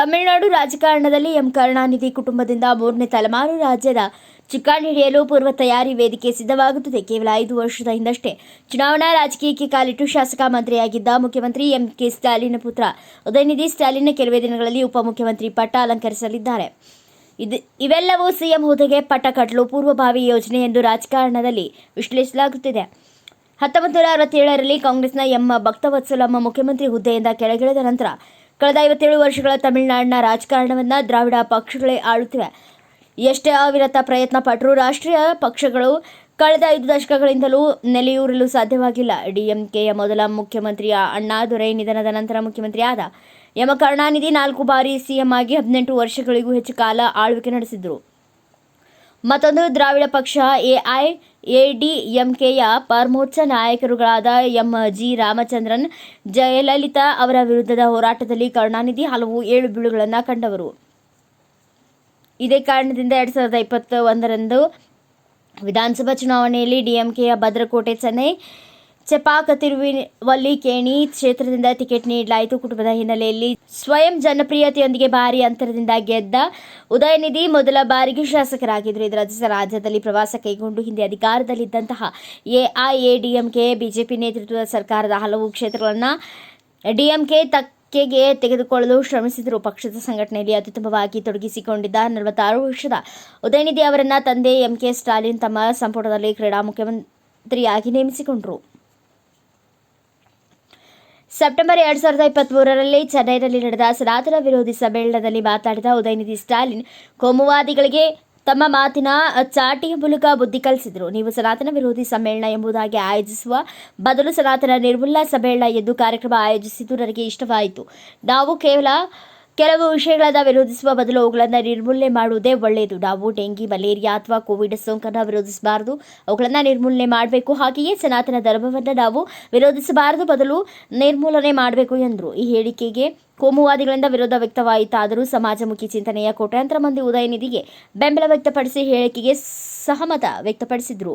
ತಮಿಳುನಾಡು ರಾಜಕಾರಣದಲ್ಲಿ ಎಂ ಕರುಣಾನಿಧಿ ಕುಟುಂಬದಿಂದ ಮೂರನೇ ತಲೆಮಾರು ರಾಜ್ಯದ ಚುಕ್ಕಾಣಿ ಹಿಡಿಯಲು ಪೂರ್ವ ತಯಾರಿ ವೇದಿಕೆ ಸಿದ್ಧವಾಗುತ್ತದೆ. ಕೇವಲ ಐದು ವರ್ಷದ ಹಿಂದಷ್ಟೇ ಚುನಾವಣಾ ರಾಜಕೀಯಕ್ಕೆ ಕಾಲಿಟ್ಟು ಶಾಸಕ ಮಂತ್ರಿಯಾಗಿದ್ದ ಮುಖ್ಯಮಂತ್ರಿ ಎಂ ಕೆ ಸ್ಟಾಲಿನ್ ಪುತ್ರ ಉದಯನಿಧಿ ಸ್ಟಾಲಿನ್ ಕೆಲವೇ ದಿನಗಳಲ್ಲಿ ಉಪಮುಖ್ಯಮಂತ್ರಿ ಪಟ್ಟ ಅಲಂಕರಿಸಲಿದ್ದಾರೆ. ಇದು ಇವೆಲ್ಲವೂ ಸಿಎಂ ಹುದ್ದೆಗೆ ಪಟ್ಟ ಕಟ್ಟಲು ಪೂರ್ವಭಾವಿ ಯೋಜನೆ ಎಂದು ರಾಜಕಾರಣದಲ್ಲಿ ವಿಶ್ಲೇಷಿಸಲಾಗುತ್ತಿದೆ. ಹತ್ತೊಂಬತ್ತು ನೂರ ಅರವತ್ತೇಳರಲ್ಲಿ ಕಾಂಗ್ರೆಸ್ನ ಎಂ ಭಕ್ತವತ್ಸಲಮ್ಮ ಮುಖ್ಯಮಂತ್ರಿ ಹುದ್ದೆಯಿಂದ ಕೆಳಗಿಳಿದ ನಂತರ ಕಳೆದ ಐವತ್ತೇಳು ವರ್ಷಗಳ ತಮಿಳುನಾಡಿನ ರಾಜಕಾರಣವನ್ನು ದ್ರಾವಿಡ ಪಕ್ಷಗಳೇ ಆಳುತ್ತಿವೆ. ಎಷ್ಟೇ ಅವಿರತ ಪ್ರಯತ್ನ ಪಟ್ಟರೂ ರಾಷ್ಟ್ರೀಯ ಪಕ್ಷಗಳು ಕಳೆದ ಐದು ದಶಕಗಳಿಂದಲೂ ನೆಲೆಯೂರಲು ಸಾಧ್ಯವಾಗಿಲ್ಲ. ಡಿಎಂಕೆಯ ಮೊದಲ ಮುಖ್ಯಮಂತ್ರಿ ಅಣ್ಣಾದೊರೈ ನಿಧನದ ನಂತರ ಮುಖ್ಯಮಂತ್ರಿಯಾದ ಎಂ. ಕರುಣಾನಿಧಿ ನಾಲ್ಕು ಬಾರಿ ಸಿಎಂ ಆಗಿ ಹದಿನೆಂಟು ವರ್ಷಗಳಿಗೂ ಹೆಚ್ಚು ಕಾಲ ಆಳ್ವಿಕೆ ನಡೆಸಿದ್ರು. ಮತ್ತೊಂದು ದ್ರಾವಿಡ ಪಕ್ಷ ಎಐಎಡಿಎಂಕೆಯ ಪರಮೋಚ್ಚ ನಾಯಕರುಗಳಾದ ಎಂ ಜಿ ರಾಮಚಂದ್ರನ್, ಜಯಲಲಿತಾ ಅವರ ವಿರುದ್ಧದ ಹೋರಾಟದಲ್ಲಿ ಕರುಣಾನಿಧಿ ಹಲವು ಏಳು ಬೀಳುಗಳನ್ನು ಕಂಡವರು. ಇದೇ ಕಾರಣದಿಂದ ಎರಡ್ ಸಾವಿರದ ಇಪ್ಪತ್ತ ಒಂದರಂದು ವಿಧಾನಸಭಾ ಚುನಾವಣೆಯಲ್ಲಿ ಡಿಎಂಕೆಯ ಭದ್ರಕೋಟೆ, ಚೆನ್ನೈ ಚೆಪಾಕ ತಿರುವಲ್ಲಿಕೇಣಿ ಕ್ಷೇತ್ರದಿಂದ ಟಿಕೆಟ್ ನೀಡಲಾಯಿತು. ಕುಟುಂಬದ ಹಿನ್ನೆಲೆಯಲ್ಲಿ ಸ್ವಯಂ ಜನಪ್ರಿಯತೆಯೊಂದಿಗೆ ಭಾರಿ ಅಂತರದಿಂದ ಗೆದ್ದ ಉದಯನಿಧಿ ಮೊದಲ ಬಾರಿಗೆ ಶಾಸಕರಾಗಿದ್ದರು. ಇದರ ರಾಜ್ಯದಲ್ಲಿ ಪ್ರವಾಸ ಕೈಗೊಂಡು ಹಿಂದೆ ಅಧಿಕಾರದಲ್ಲಿದ್ದಂತಹ ಎಐಎಡಿಎಂಕೆ, ಬಿಜೆಪಿ ನೇತೃತ್ವದ ಸರ್ಕಾರದ ಹಲವು ಕ್ಷೇತ್ರಗಳನ್ನು ಡಿಎಂಕೆ ತಕ್ಕೆಗೆ ತೆಗೆದುಕೊಳ್ಳಲು ಶ್ರಮಿಸಿದರು ಪಕ್ಷದ ಸಂಘಟನೆಯಲ್ಲಿ ಅತ್ಯುತ್ತಮವಾಗಿ ತೊಡಗಿಸಿಕೊಂಡಿದ್ದ ನಲವತ್ತಾರು ವರ್ಷದ ಉದಯನಿಧಿ ಅವರನ್ನ ತಂದೆ ಎಂಕೆ ಸ್ಟಾಲಿನ್ ತಮ್ಮ ಸಂಪುಟದಲ್ಲಿ ಕ್ರೀಡಾ ಮುಖ್ಯಮಂತ್ರಿಯಾಗಿ ನೇಮಿಸಿಕೊಂಡರು. ಸೆಪ್ಟೆಂಬರ್ ಎರಡ್ ಸಾವಿರದ ಇಪ್ಪತ್ತ್ಮೂರರಲ್ಲಿ ಚೆನ್ನೈನಲ್ಲಿ ನಡೆದ ಸನಾತನ ವಿರೋಧಿ ಸಮ್ಮೇಳನದಲ್ಲಿ ಮಾತನಾಡಿದ ಉದಯನಿಧಿ ಸ್ಟಾಲಿನ್, ಕೋಮುವಾದಿಗಳಿಗೆ ತಮ್ಮ ಮಾತಿನ ಚಾಟಿಯ ಮೂಲಕ ಬುದ್ಧಿ ಕಲಿಸಿದರು. ನೀವು ಸನಾತನ ವಿರೋಧಿ ಸಮ್ಮೇಳನ ಎಂಬುದಾಗಿ ಆಯೋಜಿಸುವ ಬದಲು ಸನಾತನ ನಿರ್ಮೂಲನಾ ಸಮ್ಮೇಳನ ಎಂದು ಕಾರ್ಯಕ್ರಮ ಆಯೋಜಿಸಿದ್ದು ನನಗೆ ಇಷ್ಟವಾಯಿತು. ನಾವು ಕೇವಲ ಕೆಲವು ವಿಷಯಗಳನ್ನು ವಿರೋಧಿಸುವ ಬದಲು ಅವುಗಳನ್ನು ನಿರ್ಮೂಲನೆ ಮಾಡುವುದೇ ಒಳ್ಳೆಯದು. ನಾವು ಡೆಂಗಿ ಮಲೇರಿಯಾ ಅಥವಾ ಕೋವಿಡ್ ಸೋಂಕನ್ನು ವಿರೋಧಿಸಬಾರದು. ಅವುಗಳನ್ನು ನಿರ್ಮೂಲನೆ ಮಾಡಬೇಕು. ಹಾಗೆಯೇ ಸನಾತನ ಧರ್ಮವನ್ನು ನಾವು ವಿರೋಧಿಸಬಾರದು. ಬದಲು ನಿರ್ಮೂಲನೆ ಮಾಡಬೇಕು ಎಂದರು. ಈ ಹೇಳಿಕೆಗೆ ಕೋಮುವಾದಿಗಳಿಂದ ವಿರೋಧ ವ್ಯಕ್ತವಾಯಿತಾದರೂ ಸಮಾಜಮುಖಿ ಚಿಂತನೆಯ ಕೋಟ್ಯಾಂತರ ಮಂದಿ ಉದಯನಿಧಿಗೆ ಬೆಂಬಲ ವ್ಯಕ್ತಪಡಿಸಿ ಹೇಳಿಕೆಗೆ ಸಹಮತ ವ್ಯಕ್ತಪಡಿಸಿದರು.